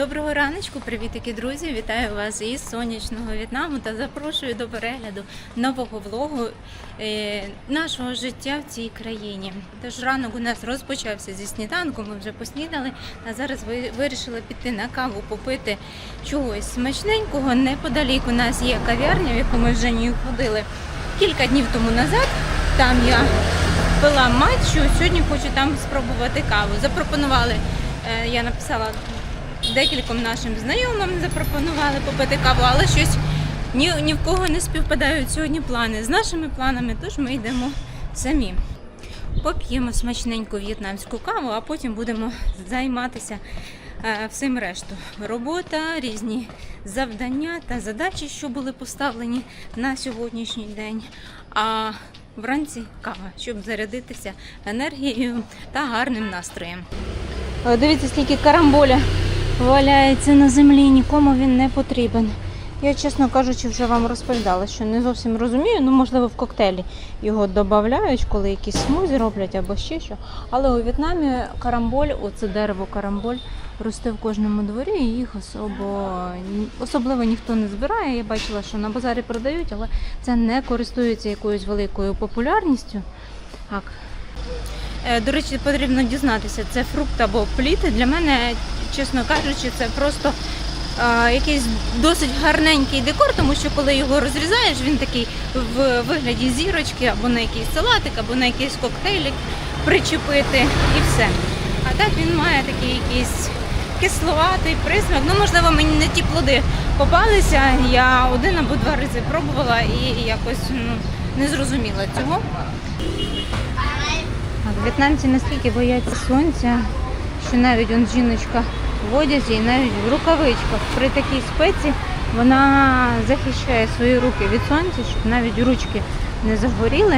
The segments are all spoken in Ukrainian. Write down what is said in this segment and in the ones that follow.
Доброго раночку, привітики, друзі! Вітаю вас із сонячного В'єтнаму та запрошую до перегляду нового влогу е, нашого життя в цій країні. Тож ранок у нас розпочався зі сніданку, ми вже поснідали, а зараз ви вирішили піти на каву попити чогось смачненького. Неподалік у нас є кав'ярня, в яку ми вже не ходили кілька днів тому назад. Там я пила матчу, сьогодні хочу там спробувати каву. Запропонували, е, я написала декільком нашим знайомим запропонували попити каву, але щось ні, ні в кого не співпадають сьогодні плани з нашими планами, тож ми йдемо самі. Поп'ємо смачненьку в'єтнамську каву, а потім будемо займатися е, всім решту. Робота, різні завдання та задачі, що були поставлені на сьогоднішній день. А вранці кава, щоб зарядитися енергією та гарним настроєм. Дивіться, скільки карамболя валяється на землі, нікому він не потрібен. Я, чесно кажучи, вже вам розповідала, що не зовсім розумію. Ну, можливо, в коктейлі його додають, коли якісь смузі роблять або ще що. Але у В'єтнамі карамболь, оце дерево карамболь, росте в кожному дворі, і їх особо, особливо ніхто не збирає. Я бачила, що на базарі продають, але це не користується якоюсь великою популярністю. Так, Е, До речі, потрібно дізнатися, це фрукт або плід. Для мене, чесно кажучи, це просто е, якийсь досить гарненький декор, тому що коли його розрізаєш, він такий в вигляді зірочки або на якийсь салатик, або на якийсь коктейлік причепити і все. А так він має такий якийсь кисловатий присмак. Ну, можливо, мені не ті плоди попалися. Я один або два рази пробувала і якось ну, не зрозуміла цього. В'єтнамці наскільки бояться сонця, що навіть он жіночка в одязі і навіть в рукавичках при такій спеці вона захищає свої руки від сонця, щоб навіть ручки не загоріли.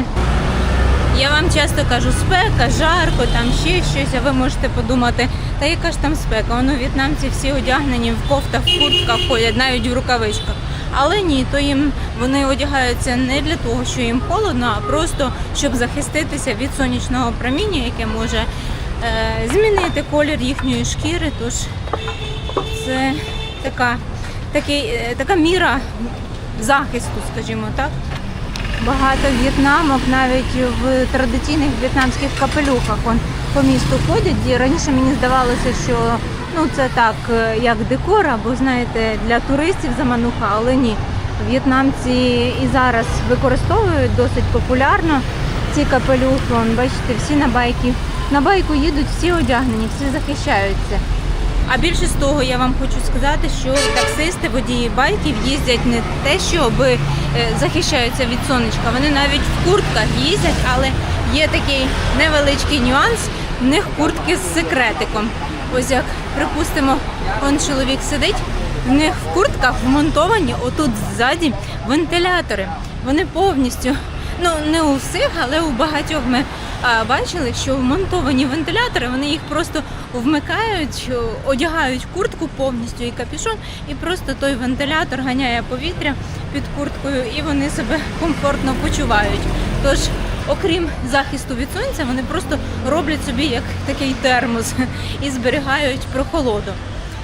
Я вам часто кажу спека, жарко, там ще щось, а ви можете подумати, та яка ж там спека? Воно в'єтнамці всі одягнені в кофтах, в куртках ходять, навіть в рукавичках. Але ні, то їм вони одягаються не для того, що їм холодно, а просто щоб захиститися від сонячного проміння, яке може е, змінити колір їхньої шкіри. Тож це така, такий, е, така міра захисту, скажімо так. Багато в'єтнамок навіть в традиційних в'єтнамських капелюхах он, по місту ходять. І раніше мені здавалося, що ну, це так, е, як декор, або знаєте, для туристів замануха, але ні. В'єтнамці і зараз використовують досить популярно ці капелюхи. Вон, бачите, всі на байки. На байку їдуть, всі одягнені, всі захищаються. А більше з того, я вам хочу сказати, що таксисти, водії байків їздять не те, щоб е, захищаються від сонечка. Вони навіть в куртках їздять, але є такий невеличкий нюанс. В них куртки з секретиком. Ось як припустимо, он чоловік сидить. В них в куртках вмонтовані отут ззаді вентилятори. Вони повністю Ну, не у всіх, але у багатьох ми бачили, що вмонтовані вентилятори, вони їх просто вмикають, одягають куртку повністю і капюшон, і просто той вентилятор ганяє повітря під курткою, і вони себе комфортно почувають. Тож, окрім захисту від сонця, вони просто роблять собі як такий термос і зберігають прохолоду.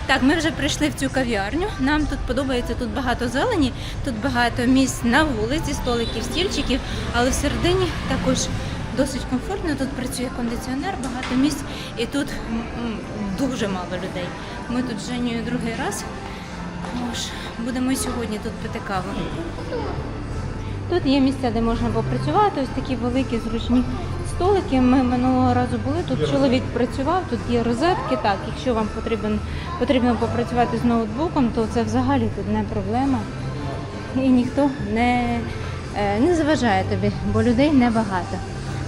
Так, ми вже прийшли в цю кав'ярню. Нам тут подобається тут багато зелені, тут багато місць на вулиці, столиків, стільчиків, але всередині також досить комфортно. Тут працює кондиціонер, багато місць, і тут дуже мало людей. Ми тут з Женєю другий раз. Тож будемо сьогодні тут пити каву. Тут є місця, де можна попрацювати, ось такі великі зручні столики. Ми минулого разу були. Тут чоловік працював, тут є розетки. Так, якщо вам потрібен, потрібно попрацювати з ноутбуком, то це взагалі тут не проблема. І ніхто не, е, не заважає тобі, бо людей небагато.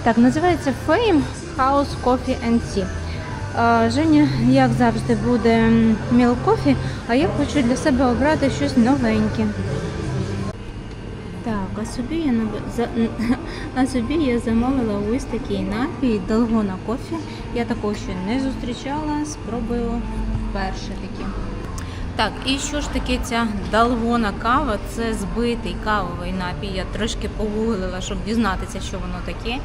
Так, називається Fame House Coffee and Tea. Женя, як завжди, буде міл кофі, а я хочу для себе обрати щось новеньке. Так, а собі я а собі я замовила ось такий напій далгона кофі. Я такого ще не зустрічала, спробую вперше таки. Так, і що ж таке ця далгона кава? Це збитий кавовий напій. Я трошки погуглила, щоб дізнатися, що воно таке.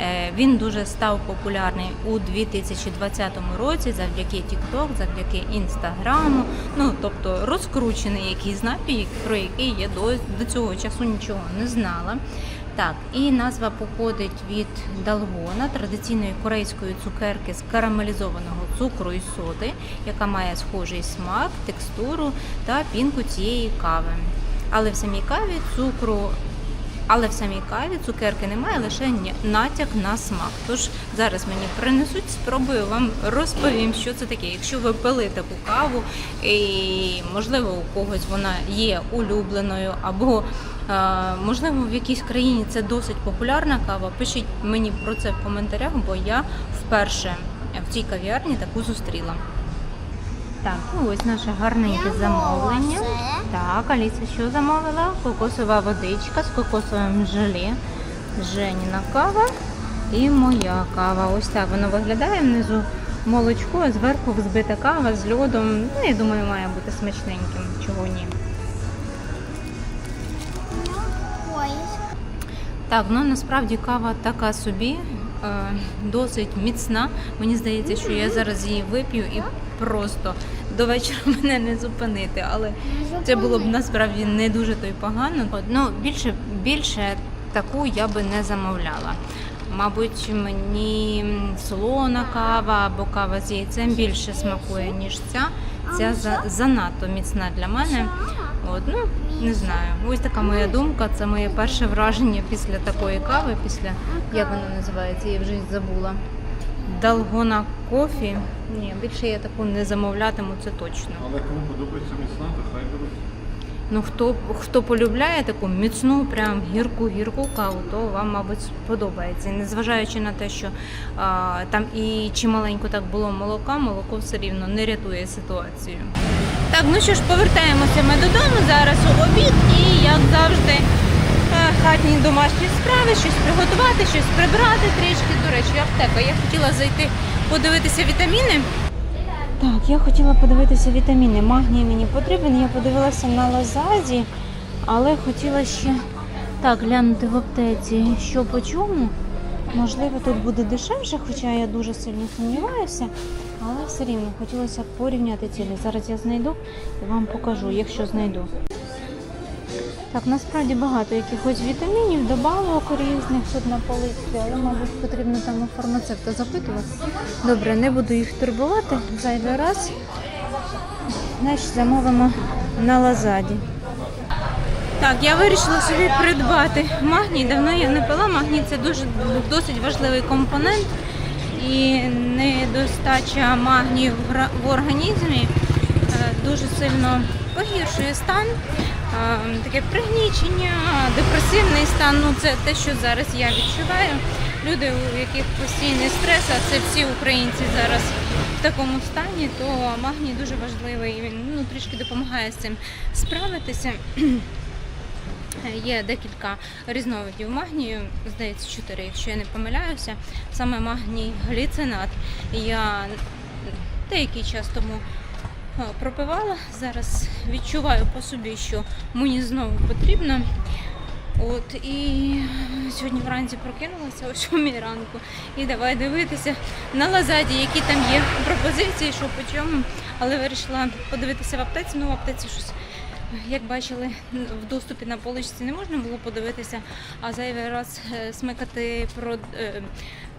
Е, Він дуже став популярний у 2020 році завдяки TikTok, завдяки інстаграму. Ну тобто розкручений якийсь напій, про який я до, до цього часу нічого не знала. Так, і назва походить від далгона, традиційної корейської цукерки з карамелізованого цукру і соди, яка має схожий смак, текстуру та пінку цієї кави. Але в самій каві цукру. Але в самій каві цукерки немає, лише натяк на смак. Тож зараз мені принесуть, спробую вам розповім, що це таке. Якщо ви пили таку каву, і можливо у когось вона є улюбленою, або можливо в якійсь країні це досить популярна кава. Пишіть мені про це в коментарях, бо я вперше в цій кав'ярні таку зустріла. Так, ну ось наше гарненьке замовлення. Так, Аліса що замовила? Кокосова водичка з кокосовим желе. Женіна кава і моя кава. Ось так воно виглядає внизу молочко, а зверху взбита кава з льодом. Ну, я думаю, має бути смачненьким. Чого ні? Так, ну насправді кава така собі, е, досить міцна. Мені здається, що я зараз її вип'ю і просто до вечора мене не зупинити. Але це було б насправді не дуже то й погано. Ну, більше, більше таку я би не замовляла. Мабуть, мені солона кава або кава з яйцем більше смакує, ніж ця. Ця за- занадто міцна для мене. От, ну, не знаю. Ось така моя думка. Це моє перше враження після такої кави, після як вона називається, я вже забула. Далгона кофі. Ні, більше я таку не замовлятиму, це точно. Але кому подобається міцна, то хай беруть. Ну хто хто полюбляє таку міцну, прям гірку гірку каву, то вам, мабуть, сподобається. І Незважаючи на те, що а, там і чималенько так було молока, молоко все рівно не рятує ситуацію. Так, ну що ж, повертаємося ми додому зараз обід і як завжди. е, Хатні домашні справи, щось приготувати, щось прибрати трішки. До речі, аптека. Я хотіла зайти подивитися вітаміни. Так, я хотіла подивитися вітаміни. Магній мені потрібен. Я подивилася на лазазі, але хотіла ще так глянути в аптеці, що по чому. Можливо, тут буде дешевше, хоча я дуже сильно сумніваюся. Але все рівно хотілося б порівняти ціни. Зараз я знайду і вам покажу, якщо знайду. Так, насправді багато якихось вітамінів, добавок різних тут на полиці, але, мабуть, потрібно там у фармацевта запитувати. Добре, не буду їх турбувати зайвий раз. Значить, замовимо на лазаді. Так, я вирішила собі придбати магній. Давно я не пила. Магній це дуже досить важливий компонент. І недостача магнію в організмі е, дуже сильно погіршує стан. Е, Таке пригнічення, депресивний стан. Ну це те, що зараз я відчуваю. Люди, у яких постійний стрес, а це всі українці зараз в такому стані, то магній дуже важливий. Він ну трішки допомагає з цим справитися. Є декілька різновидів магнію, здається, чотири, якщо я не помиляюся. Саме магній гліцинат. Я деякий час тому е, пропивала. Зараз відчуваю по собі, що мені знову потрібно. От і сьогодні вранці прокинулася о 7 ранку. І давай дивитися на лазаді, які там є пропозиції, що по чому. Але вирішила подивитися в аптеці. Ну, в аптеці щось як бачили, в доступі на поличці не можна було подивитися, а зайвий раз е, смикати про е,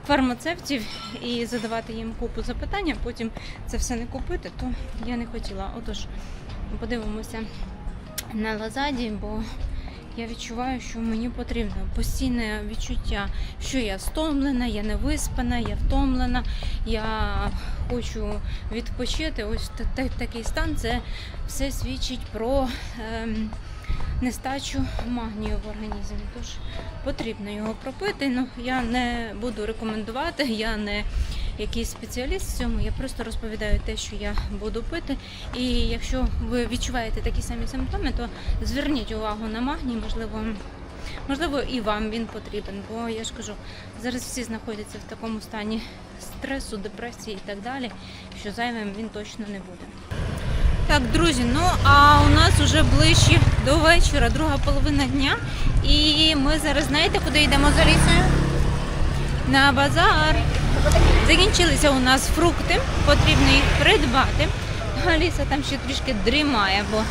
фармацевтів і задавати їм купу запитань, а потім це все не купити, то я не хотіла. Отож, подивимося на лазаді, бо я відчуваю, що мені потрібно постійне відчуття, що я стомлена, я не виспана, я втомлена, я хочу відпочити. Ось та- та- такий стан. Це все свідчить про ем, нестачу магнію в організмі. Тож потрібно його пропити. Ну я не буду рекомендувати, я не якийсь спеціаліст в цьому. Я просто розповідаю те, що я буду пити. І якщо ви відчуваєте такі самі симптоми, то зверніть увагу на магній, можливо. Можливо, і вам він потрібен, бо я ж кажу, зараз всі знаходяться в такому стані стресу, депресії і так далі, що зайвим він точно не буде. Так, друзі, ну а у нас вже ближче до вечора, друга половина дня. І ми зараз знаєте, куди йдемо за лісою? На базар. Закінчилися у нас фрукти, потрібно їх придбати. Аліса там ще трішки дрімає, бо е,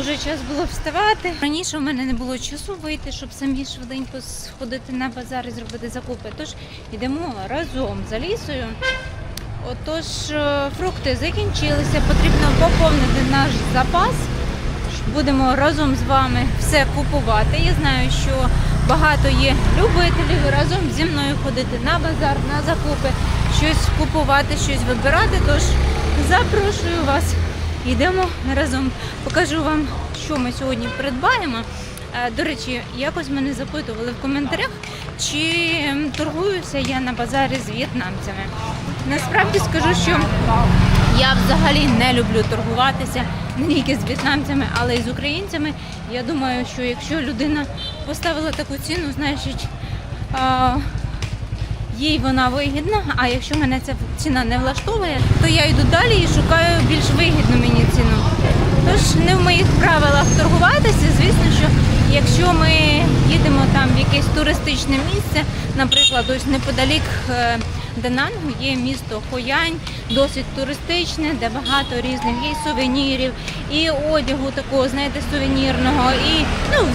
уже час було вставати. Раніше у мене не було часу вийти, щоб самі швиденько сходити на базар і зробити закупи. Тож йдемо разом за лісою. Отож, е, фрукти закінчилися, потрібно поповнити наш запас. Будемо разом з вами все купувати. Я знаю, що багато є любителів разом зі мною ходити на базар, на закупи, щось купувати, щось вибирати. Тож запрошую вас. Йдемо разом. Покажу вам, що ми сьогодні придбаємо. Е, До речі, якось мене запитували в коментарях, чи торгуюся я на базарі з в'єтнамцями. Насправді скажу, що я взагалі не люблю торгуватися не тільки з в'єтнамцями, але й з українцями. Я думаю, що якщо людина поставила таку ціну, значить їй вона вигідна. А якщо мене ця ціна не влаштовує, то я йду далі і шукаю більш вигідну мені ціну. Тож не в моїх правилах торгуватися. Звісно, що якщо ми їдемо там в якесь туристичне місце, наприклад, ось неподалік е, Данангу є місто Хоянь, досить туристичне, де багато різних і сувенірів, і одягу такого, знаєте, сувенірного, і ну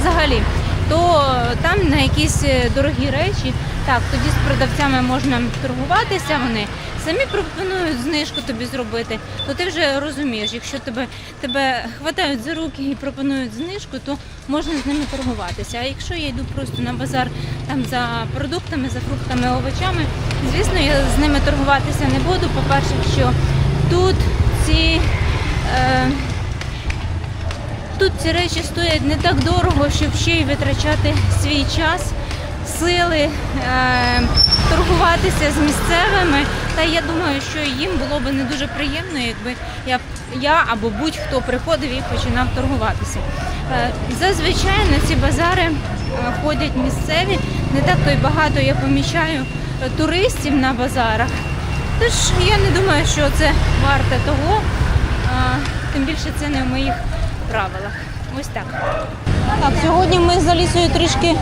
взагалі. То там на якісь е, дорогі речі, так, тоді з продавцями можна торгуватися, вони самі пропонують знижку тобі зробити, то ти вже розумієш, якщо тебе, тебе хватають за руки і пропонують знижку, то можна з ними торгуватися. А якщо я йду просто на базар там за продуктами, за фруктами, овочами, звісно, я з ними торгуватися не буду. По-перше, що тут ці. Е, Тут ці речі стоять не так дорого, щоб ще й витрачати свій час, сили, е, торгуватися з місцевими. Та я думаю, що їм було б не дуже приємно, якби я, я або будь-хто приходив і починав торгуватися. Е, зазвичай на ці базари е, ходять місцеві, не так то й багато я помічаю туристів на базарах. Тож я не думаю, що це варте того. Тим більше це не в моїх правилах. Ось так. Так, сьогодні ми з Алісою трішки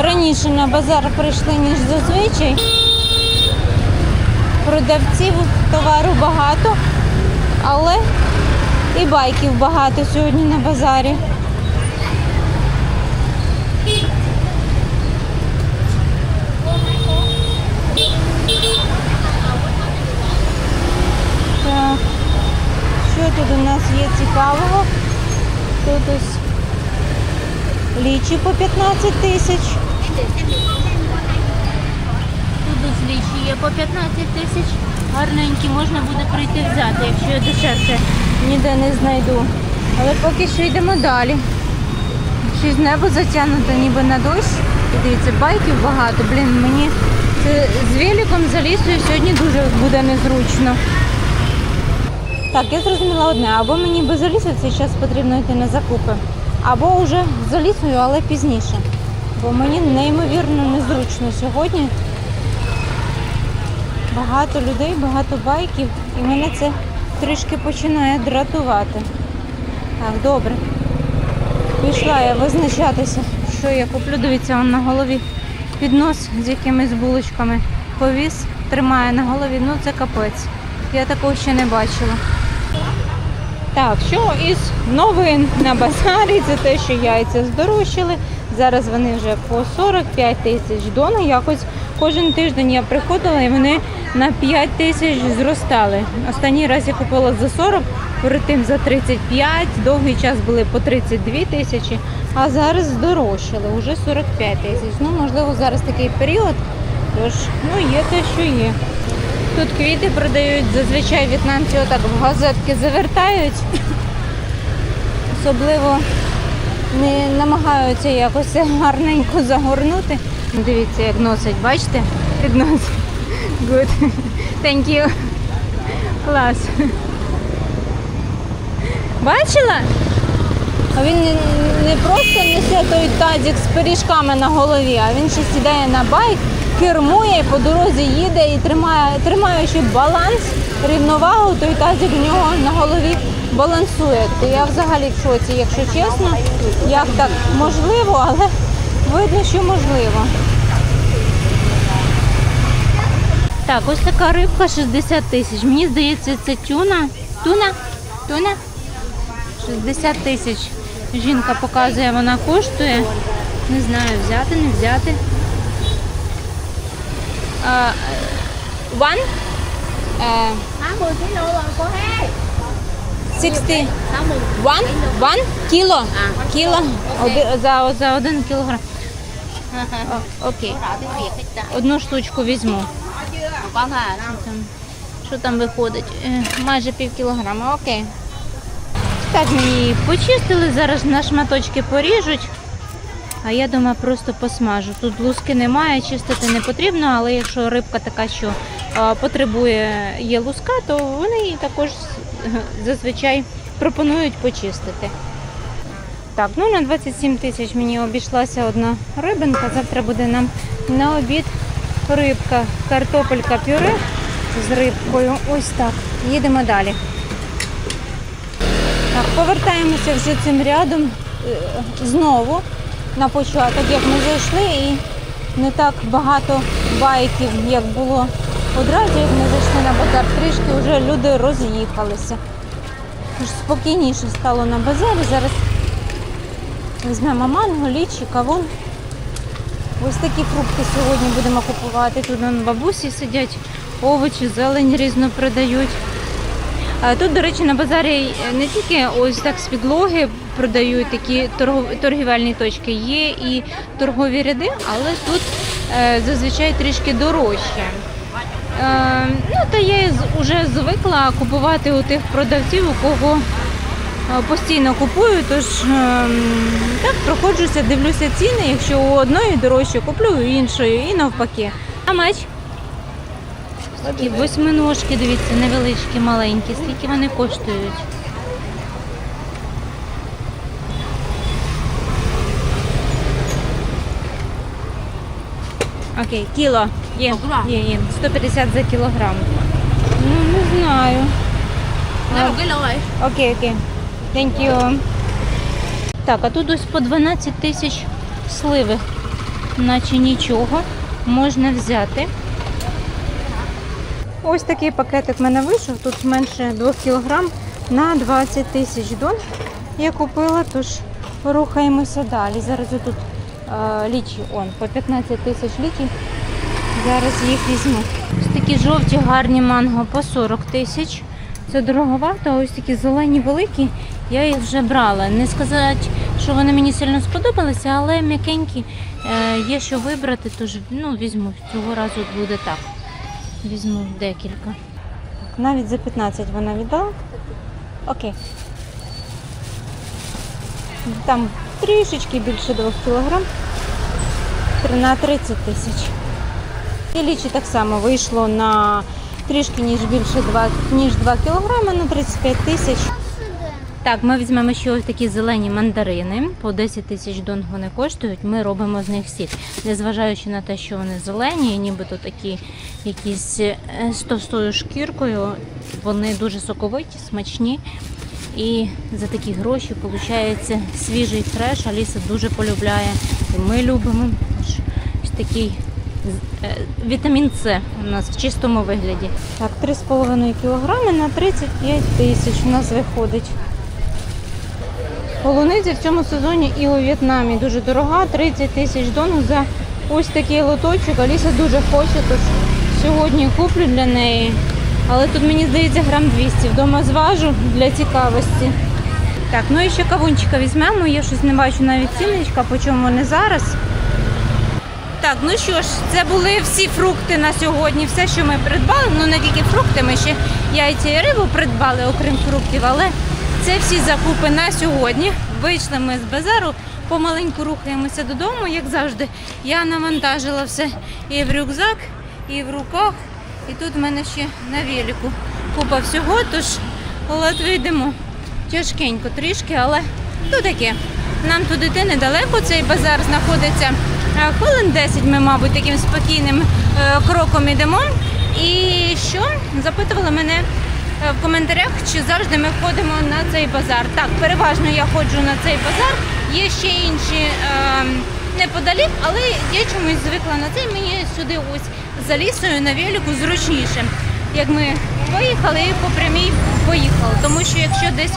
раніше на базар прийшли, ніж зазвичай. Продавців товару багато, але і байків багато сьогодні на базарі. Так. Що тут у нас є цікавого? Тут ось лічі по 15 тисяч. Тут ось лічі є по 15 тисяч. Гарненькі, можна буде прийти взяти, якщо я дешевше ніде не знайду. Але поки що йдемо далі. Щось небо затягнуто ніби на дощ. І дивіться, байків багато. Блін, мені це з великом за лісою сьогодні дуже буде незручно. Так, я зрозуміла одне, або мені без в цей час потрібно йти на закупи, або вже з Алісою, але пізніше. Бо мені неймовірно незручно сьогодні. Багато людей, багато байків, і мене це трішки починає дратувати. Так, добре. Пішла я визначатися, що я куплю. Дивіться, он на голові піднос з якимись булочками. Повіс тримає на голові. Ну це капець. Я такого ще не бачила. Так, що із новин на базарі, це те, що яйця здорожчали. Зараз вони вже по 45 тисяч дони. Якось кожен тиждень я приходила і вони на 5 тисяч зростали. Останній раз я купила за 40, перед тим за 35, довгий час були по 32 тисячі, а зараз здорожчали, вже 45 тисяч. Ну, можливо, зараз такий період, тож ну, є те, що є. Тут квіти продають, зазвичай в'єтнамці отак в газетки завертають. Особливо не намагаються якось гарненько загорнути. Дивіться, як носить, бачите? Підносить. Good. Thank you. Клас. Бачила? А він не просто несе той тазик з пиріжками на голові, а він ще сідає на байк, кермує, по дорозі їде і тримає, тримаючи баланс, рівновагу, той тазик в нього на голові балансує. То я взагалі в шоці, якщо чесно, як так можливо, але видно, що можливо. Так, ось така рибка 60 тисяч. Мені здається, це тюна. Туна? Туна? 60 тисяч. Жінка показує, вона коштує. Не знаю, взяти, не взяти. А, one? А, 30 kg là có hết 60. 60 One? One? Кіло. Оди- за, за один кілограм. Окей. Одну штучку візьму. Що там виходить? Е, Майже пів кілограма, окей. Так, мені її почистили, зараз на шматочки поріжуть. А я думаю, просто посмажу. Тут луски немає, чистити не потрібно, але якщо рибка така, що потребує є луска, то вони її також зазвичай пропонують почистити. Так, ну на 27 тисяч мені обійшлася одна рибинка. Завтра буде нам на обід рибка, картопелька пюре з рибкою. Ось так. Їдемо далі. Так, повертаємося вже цим рядом е, знову на початок, як ми зайшли, і не так багато байків, як було одразу, як ми зайшли на базар. Трішки вже люди роз'їхалися. Тож Спокійніше стало на базарі. Зараз візьмемо манго, лічі, кавун. Ось такі фрукти сьогодні будемо купувати. Тут вон бабусі сидять, овочі, зелень різно продають. Тут, до речі, на базарі не тільки ось так з підлоги продають такі торгівельні точки, є і торгові ряди, але тут е, зазвичай трішки дорожче. Е, ну, та я уже звикла купувати у тих продавців, у кого е, постійно купую, тож ем, так проходжуся, дивлюся ціни. Якщо у одної дорожче, куплю у іншої і навпаки. А меч? Такі восьминожки, дивіться, невеличкі, маленькі. Скільки вони коштують? Окей, кіло. Є, є, є. 150 за кілограм. Ну, не знаю. Окей, окей. Thank you. Так, а тут ось по 12 тисяч сливи. Наче нічого. Можна взяти. Ось такий пакетик в мене вийшов. Тут менше 2 кг на 20 тисяч дон. Я купила, тож рухаємося далі. Зараз тут е, лічі, он, по 15 тисяч лічі. Зараз їх візьму. Ось такі жовті гарні манго по 40 тисяч. Це дороговато, а ось такі зелені великі, я їх вже брала. Не сказати, що вони мені сильно сподобалися, але м'якенькі е, є що вибрати, тож ну, візьму. Цього разу буде так. Візьму декілька. Навіть за 15 вона віддала. Окей. Там трішечки більше 2 кг. На 30 тисяч. Лічі так само вийшло на трішки ніж більше 2, ніж 2 кілограми на 35 тисяч. Так, ми візьмемо ще ось такі зелені мандарини. По 10 тисяч дон вони коштують. Ми робимо з них сік. Незважаючи на те, що вони зелені, нібито такі якісь е, з товстою шкіркою, вони дуже соковиті, смачні. І за такі гроші виходить свіжий фреш. Аліса дуже полюбляє. І ми любимо. Ось такий е, вітамін С у нас в чистому вигляді. Так, 3,5 кг на 35 тисяч у нас виходить. Полуниця в цьому сезоні і у В'єтнамі дуже дорога, 30 тисяч дон за ось такий лоточок. Аліса дуже хоче, тож сьогодні куплю для неї. Але тут мені здається грам 200. Вдома зважу для цікавості. Так, ну і ще кавунчика візьмемо. Я щось не бачу навіть цінничка, по чому вони зараз. Так, ну що ж, це були всі фрукти на сьогодні. Все, що ми придбали. Ну не тільки фрукти, ми ще яйця і рибу придбали, окрім фруктів, але це всі закупи на сьогодні. Вийшли ми з базару, помаленьку рухаємося додому, як завжди. Я навантажила все і в рюкзак, і в руках. І тут в мене ще на велику купа всього, тож ледве йдемо. Тяжкенько трішки, але то таке. Нам туди йти недалеко, цей базар знаходиться хвилин 10 ми, мабуть, таким спокійним е, кроком йдемо. І що? Запитували мене, е, в коментарях, чи завжди ми ходимо на цей базар. Так, переважно я ходжу на цей базар. Є ще інші е, неподалік, але я чомусь звикла на цей. Мені сюди ось за лісою на велику зручніше. Як ми поїхали і по прямій поїхали. Тому що якщо десь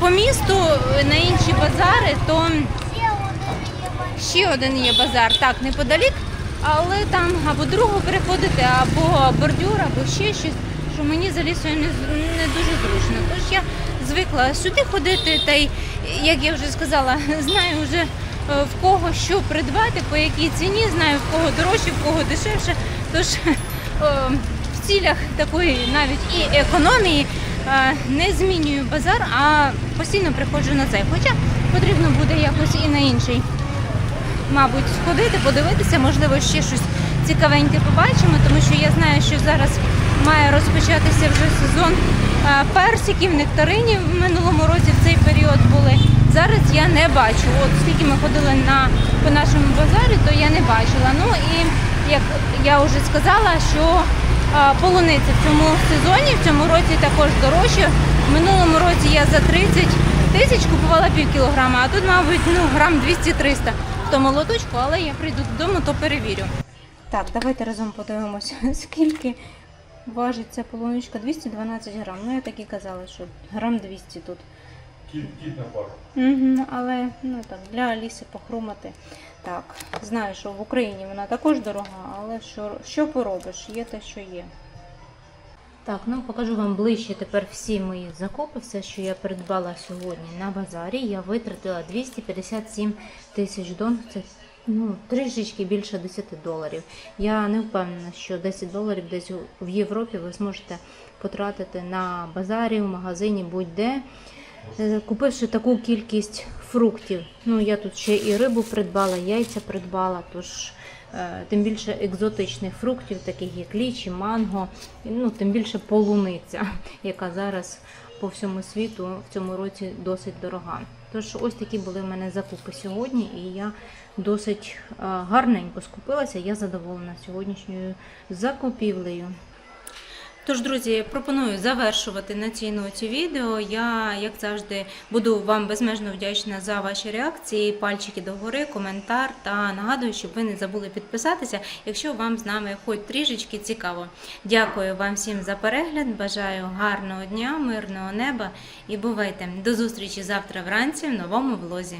по місту е, на інші базари, то ще один є базар, так, неподалік, але там або дорогу переходити, або бордюр, або ще щось, що мені за лісою не, не дуже зручно. Тож я звикла сюди ходити, та й, як я вже сказала, знаю вже е, в кого що придбати, по якій ціні, знаю в кого дорожче, в кого дешевше. Тож в цілях такої навіть і економії е, не змінюю базар, а постійно приходжу на цей. Хоча потрібно буде якось і на інший мабуть, сходити, подивитися, можливо, ще щось цікавеньке побачимо, тому що я знаю, що зараз має розпочатися вже сезон е, персиків, нектаринів в минулому році в цей період були. Зараз я не бачу. От скільки ми ходили на по нашому базарі, то я не бачила. Ну і як я вже сказала, що полуниця в цьому сезоні, в цьому році також дорожче. В минулому році я за 30 тисяч купувала пів кілограма, а тут, мабуть, ну грам 200-300 в тому лоточку, але я прийду додому, то перевірю. Так, давайте разом подивимося, скільки важить ця полуничка. 212 грам. Ну, я так і казала, що грам 200 тут. Кіт, кіт на пару. Угу, але ну так, для Аліси похрумати. Так, знаю, що в Україні вона також дорога, але що, що поробиш, є те, що є. Так, ну покажу вам ближче тепер всі мої закупи, все, що я придбала сьогодні на базарі. Я витратила 257 тисяч дон. Це ну, трішечки більше 10 доларів. Я не впевнена, що 10 доларів десь в Європі ви зможете потратити на базарі, в магазині, будь-де. Е, Купивши таку кількість фруктів, ну я тут ще і рибу придбала, яйця придбала, тож е, тим більше екзотичних фруктів, таких як лічі, манго, ну тим більше полуниця, яка зараз по всьому світу в цьому році досить дорога. Тож ось такі були в мене закупи сьогодні, і я досить е, гарненько скупилася. Я задоволена сьогоднішньою закупівлею. Тож, друзі, пропоную завершувати на цій ноті відео. Я, як завжди, буду вам безмежно вдячна за ваші реакції, пальчики догори, коментар та нагадую, щоб ви не забули підписатися, якщо вам з нами хоч трішечки цікаво. Дякую вам всім за перегляд. Бажаю гарного дня, мирного неба і бувайте! До зустрічі завтра вранці в новому влозі.